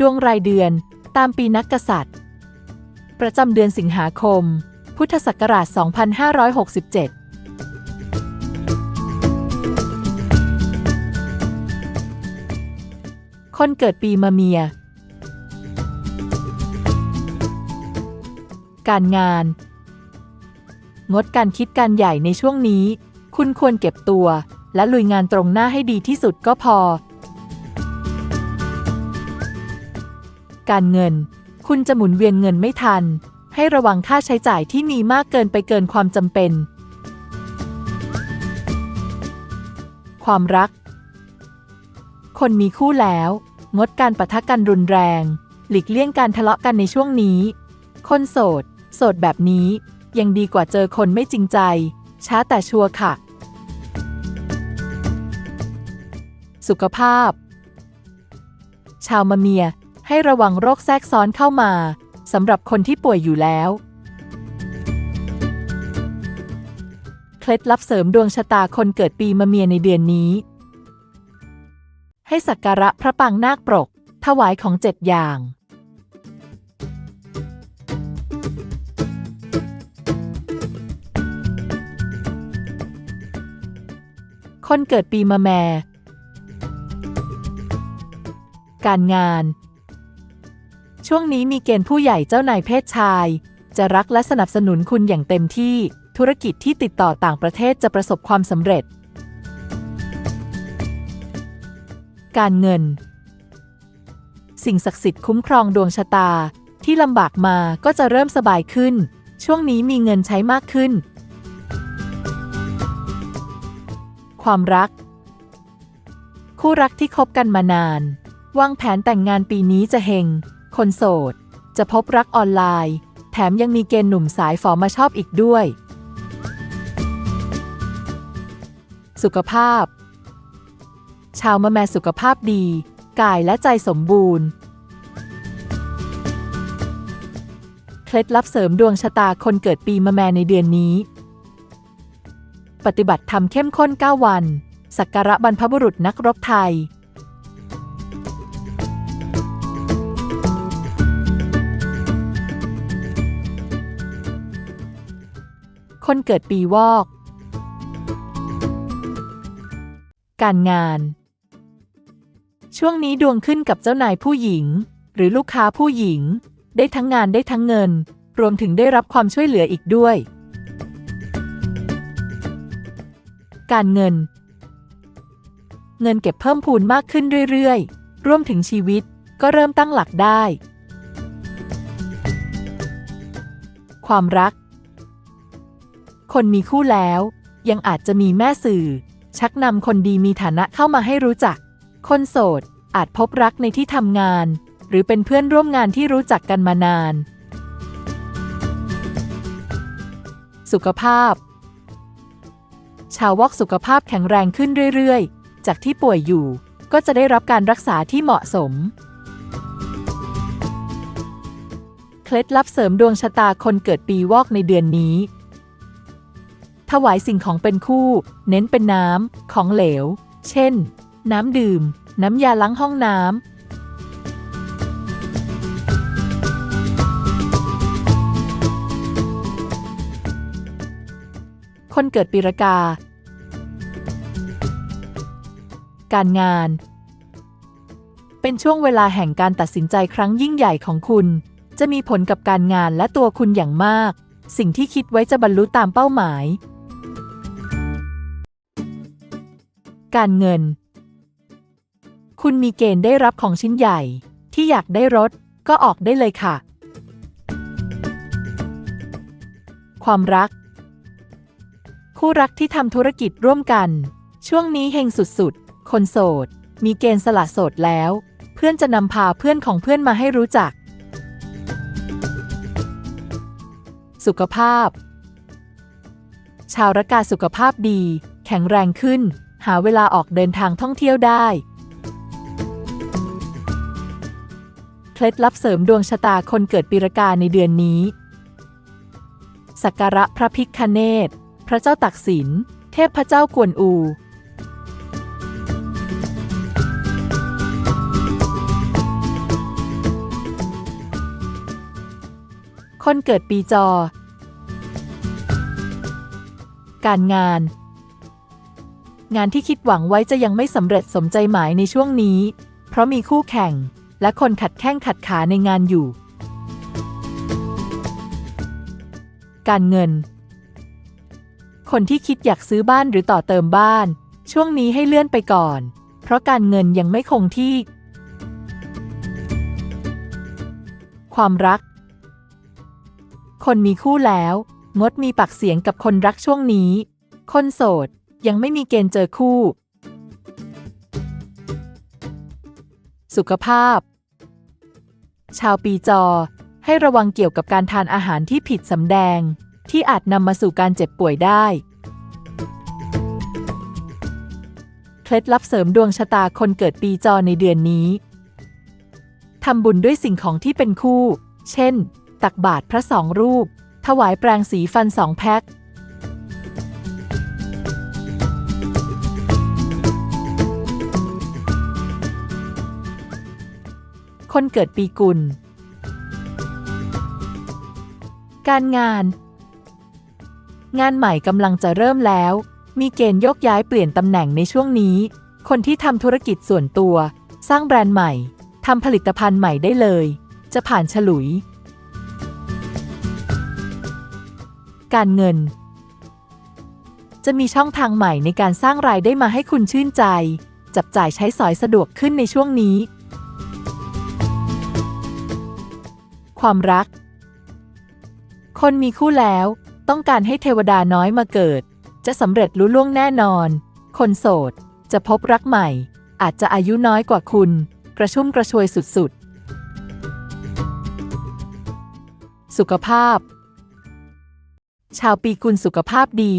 ดวงรายเดือนตามปีนักกษัตริย์ ประจำเดือนสิงหาคม พุทธศักราช 2567คนเกิดปีมะเมีย การงาน งดการคิดการใหญ่ในช่วงนี้ คุณควรเก็บตัว และลุยงานตรงหน้าให้ดีที่สุดก็พอ การเงิน คุณจะหมุนเวียนเงินไม่ทัน ให้ระวังค่าใช้จ่ายที่มีมากเกินไปเกินความจำเป็น ความรัก คนมีคู่แล้ว งดการปะทะกันรุนแรง หลีกเลี่ยงการทะเลาะกันในช่วงนี้ คนโสด โสดแบบนี้ ยังดีกว่าเจอคนไม่จริงใจ ช้าแต่ชัวร์ค่ะ สุขภาพชาวมะเมีย ให้ระวังโรคแทรกซ้อนเข้ามาสำหรับคนที่ป่วยอยู่แล้ว เคล็ดลับเสริมดวงชะตาคนเกิดปีมะเมียในเดือนนี้ ให้สักการะพระปางนาคปรก ถวายของเจ็ดอย่างคนเกิดปีมะแม่การงาน ช่วงนี้มีเกณฑ์ผู้ใหญ่เจ้านายเพศชาย จะรักและสนับสนุนคุณอย่างเต็มที่ ธุรกิจที่ติดต่อต่างประเทศจะประสบความสำเร็จ การเงิน สิ่งศักดิ์สิทธิ์คุ้มครองดวงชะตา ที่ลำบากมาก็จะเริ่มสบายขึ้น ช่วงนี้มีเงินใช้มากขึ้น ความรัก คู่รักที่คบกันมานานวางแผนแต่งงานปีนี้จะเฮง คนโสด จะพบรักออนไลน์ แถมยังมีเกณฑ์หนุ่มสายฝอมาชอบอีกด้วย สุขภาพ ชาวมะแมสุขภาพดี กายและใจสมบูรณ์ เคล็ดลับเสริมดวงชะตาคนเกิดปีมะแมในเดือนนี้ ปฏิบัติธรรมเข้มข้น 9 วัน สักการะบรรพบุรุษนักรบไทย คนเกิดปีวอก การงาน ช่วงนี้ดวงขึ้นกับเจ้านายผู้หญิง หรือลูกค้าผู้หญิง ได้ทั้งงานได้ทั้งเงิน รวมถึงได้รับความช่วยเหลืออีกด้วย การเงิน เงินเก็บเพิ่มพูนมากขึ้นเรื่อยๆ รวมถึงชีวิตก็เริ่มตั้งหลักได้ ความรัก คนมีคู่แล้ว ยังอาจจะมีแม่สื่อ ชักนำคนดีมีฐานะเข้ามาให้รู้จัก คนโสด อาจพบรักในที่ทำงาน หรือเป็นเพื่อนร่วมงานที่รู้จักกันมานาน สุขภาพ ชาววอกสุขภาพแข็งแรงขึ้นเรื่อยๆ จากที่ป่วยอยู่ ก็จะได้รับการรักษาที่เหมาะสมเคล็ดลับเสริมดวงชะตาคนเกิดปีวอกในเดือนนี้ ถวายสิ่งของเป็นคู่ เน้นเป็นน้ำ ของเหลว เช่น น้ำดื่ม น้ำยาล้างห้องน้ำคนเกิดปีรากา การงาน เป็นช่วงเวลาแห่งการตัดสินใจครั้งยิ่งใหญ่ของคุณ จะมีผลกับการงานและตัวคุณอย่างมาก สิ่งที่คิดไว้จะบรรลุตามเป้าหมาย การเงิน คุณมีเกณฑ์ได้รับของชิ้นใหญ่ ที่อยากได้รถ ก็ออกได้เลยค่ะ ความรัก คู่รักที่ทำธุรกิจร่วมกัน ช่วงนี้เฮงสุดๆ คนโสด มีเกณฑ์สละโสดแล้ว เพื่อนจะนำพาเพื่อนของเพื่อนมาให้รู้จัก สุขภาพ ชาวรากาสุขภาพดี แข็งแรงขึ้น หาเวลาออกเดินทางท่องเที่ยวได้ เคล็ดลับเสริมดวงชะตาคนเกิดปีรกาในเดือนนี้ สักการะพระพิคเนตพระเจ้าตักสิน เทพพระเจ้ากวนอู คนเกิดปีจอ การงาน งานที่คิดหวังไว้จะยังไม่สำเร็จสมใจหมายในช่วงนี้ เพราะมีคู่แข่ง และคนขัดแข้งขัดขาในงานอยู่ การเงิน คนที่คิดอยากซื้อบ้านหรือต่อเติมบ้าน ช่วงนี้ให้เลื่อนไปก่อน เพราะการเงินยังไม่คงที่ ความรัก คนมีคู่แล้ว งดมีปากเสียงกับคนรักช่วงนี้ คนโสด ยังไม่มีเกณฑ์เจอคู่ สุขภาพ ชาวปีจอ ให้ระวังเกี่ยวกับการทานอาหารที่ผิดสำแดง ที่อาจนำมาสู่การเจ็บป่วยได้ เคล็ดลับเสริมดวงชะตาคนเกิดปีจอในเดือนนี้ทำบุญด้วยสิ่งของที่เป็นคู่ เช่น ตักบาตรพระสองรูป ถวายแปรงสีฟันสองแพ็ค คนเกิดปีกุล การงาน งานใหม่กำลังจะเริ่มแล้ว มีเกณฑ์ยกย้ายเปลี่ยนตำแหน่งในช่วงนี้ คนที่ทำธุรกิจส่วนตัว สร้างแบรนด์ใหม่ทำผลิตภัณฑ์ใหม่ได้เลย จะผ่านฉลุย การเงิน จะมีช่องทางใหม่ในการสร้างรายได้มาให้คุณชื่นใจ จับจ่ายใช้สอยสะดวกขึ้นในช่วงนี้ ความรัก คนมีคู่แล้วต้องการให้เทวดาน้อยมาเกิด จะสำเร็จลุล่วงแน่นอน คนโสด จะพบรักใหม่ อาจจะอายุน้อยกว่าคุณ กระชุ่มกระชวยสุดๆ สุขภาพ ชาวปีกุลสุขภาพดี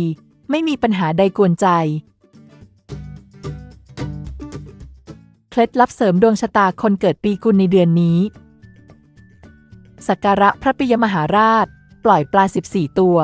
ไม่มีปัญหาใดกวนใจ เคล็ดลับเสริมดวงชะตาคนเกิดปีกุลในเดือนนี้ สักการะพระปิยมหาราช ปล่อยปลา 14 ตัว